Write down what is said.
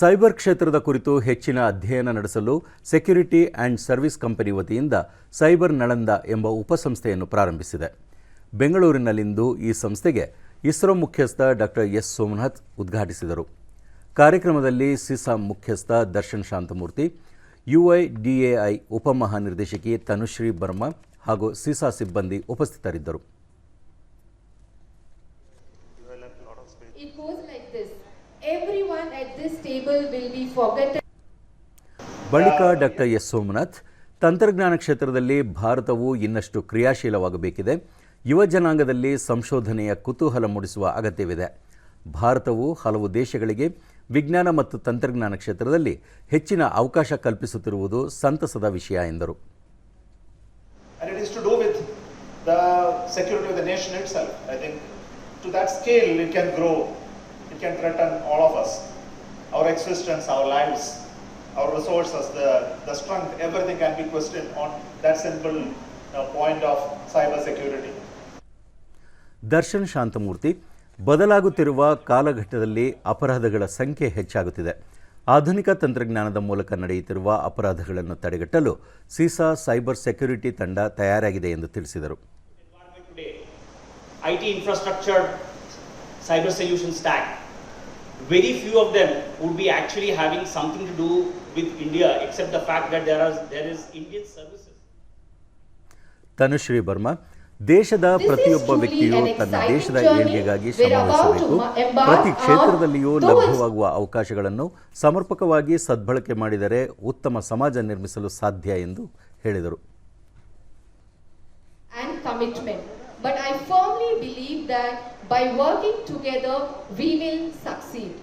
Cyber ಕ್ಷೇತ್ರದ ಕುರಿತು ಹೆಚ್ಚಿನ ಅಧ್ಯಯನ ನಡೆಸಲು ಸೆಕ್ಯುರಿಟಿ ಆ್ಯಂಡ್ ಸರ್ವಿಸ್ ಕಂಪನಿ ವತಿಯಿಂದ ಸೈಬರ್ ನಳಂದ ಎಂಬ ಉಪಸಂಸ್ಥೆಯನ್ನು ಪ್ರಾರಂಭಿಸಿದೆ. ಬೆಂಗಳೂರಿನಲ್ಲಿಂದು ಈ ಸಂಸ್ಥೆಗೆ ಇಸ್ರೋ ಮುಖ್ಯಸ್ಥ ಡಾಕ್ಟರ್ ಎಸ್ ಸೋಮನಾಥ್ ಉದ್ಘಾಟಿಸಿದರು. ಕಾರ್ಯಕ್ರಮದಲ್ಲಿ ಸಿಸಾ ಮುಖ್ಯಸ್ಥ ದರ್ಶನ್ ಶಾಂತಮೂರ್ತಿ, ಯುಐಡಿಎಐ ಉಪಮಹಾನಿರ್ದೇಶಕಿ ತನುಶ್ರೀ ಬರ್ಮಾ ಹಾಗೂ ಸಿಸಾ ಸಿಬ್ಬಂದಿ ಉಪಸ್ಥಿತರಿದ್ದರು. It goes like this. Everyone at this table will be forgotten. ಬಳಿಕ ಡಾಕ್ಟರ್ ಎಸ್ ಸೋಮನಾಥ್ ತಂತ್ರಜ್ಞಾನ ಕ್ಷೇತ್ರದಲ್ಲಿ ಭಾರತವು ಇನ್ನಷ್ಟು ಕ್ರಿಯಾಶೀಲವಾಗಬೇಕಿದೆ ಯುವ ಜನಾಂಗದಲ್ಲಿ ಸಂಶೋಧನೆಯ ಕುತೂಹಲ ಮೂಡಿಸುವ ಅಗತ್ಯವಿದೆ ಭಾರತವು ಹಲವು ದೇಶಗಳಿಗೆ ವಿಜ್ಞಾನ ಮತ್ತು ತಂತ್ರಜ್ಞಾನ ಕ್ಷೇತ್ರದಲ್ಲಿ ಹೆಚ್ಚಿನ ಅವಕಾಶ ಕಲ್ಪಿಸುತ್ತಿರುವುದು ಸಂತಸದ ವಿಷಯ ಎಂದರು and it is to do with the security of the nation itself. I think to that scale it can grow, it can threaten all of us, our existence, our lives, our resources, the, the strength, everything can be questioned on that simple uh, point of cyber security. Darshan ಶಾಂತಮೂರ್ತಿ ಬದಲಾಗುತ್ತಿರುವ ಕಾಲಘಟ್ಟದಲ್ಲಿ ಅಪರಾಧಗಳ ಸಂಖ್ಯೆ ಹೆಚ್ಚಾಗುತ್ತಿದೆ ಆಧುನಿಕ ತಂತ್ರಜ್ಞಾನದ ಮೂಲಕ ನಡೆಯುತ್ತಿರುವ ಅಪರಾಧಗಳನ್ನು ತಡೆಗಟ್ಟಲು ಸೀಸಾ ಸೈಬರ್ ಸೆಕ್ಯುರಿಟಿ ತಂಡ ತಯಾರಾಗಿದೆ ಎಂದು ತಿಳಿಸಿದರು IT infrastructure cyber solution stack solution stack. Very few of them would be actually having something to do with India, except the fact that there are there is Indian services. Tanushree Burma ದೇಶದ ಪ್ರತಿಯೊಬ್ಬ ವ್ಯಕ್ತಿಯು ತನ್ನ ದೇಶದ. ಏಳ್ಗೆಗಾಗಿ ಶ್ರಮವಹಿಸಬೇಕು ಪ್ರತಿ ಕ್ಷೇತ್ರದಲ್ಲಿಯೂ ಲಭ್ಯವಾಗುವ ಅವಕಾಶಗಳನ್ನು ಸಮರ್ಪಕವಾಗಿ ಸದ್ಬಳಕೆ ಮಾಡಿದರೆ ಉತ್ತಮ ಸಮಾಜ ನಿರ್ಮಿಸಲು ಸಾಧ್ಯ ಎಂದು ಹೇಳಿದರು and commitment. But I firmly believe that by working together, we will succeed.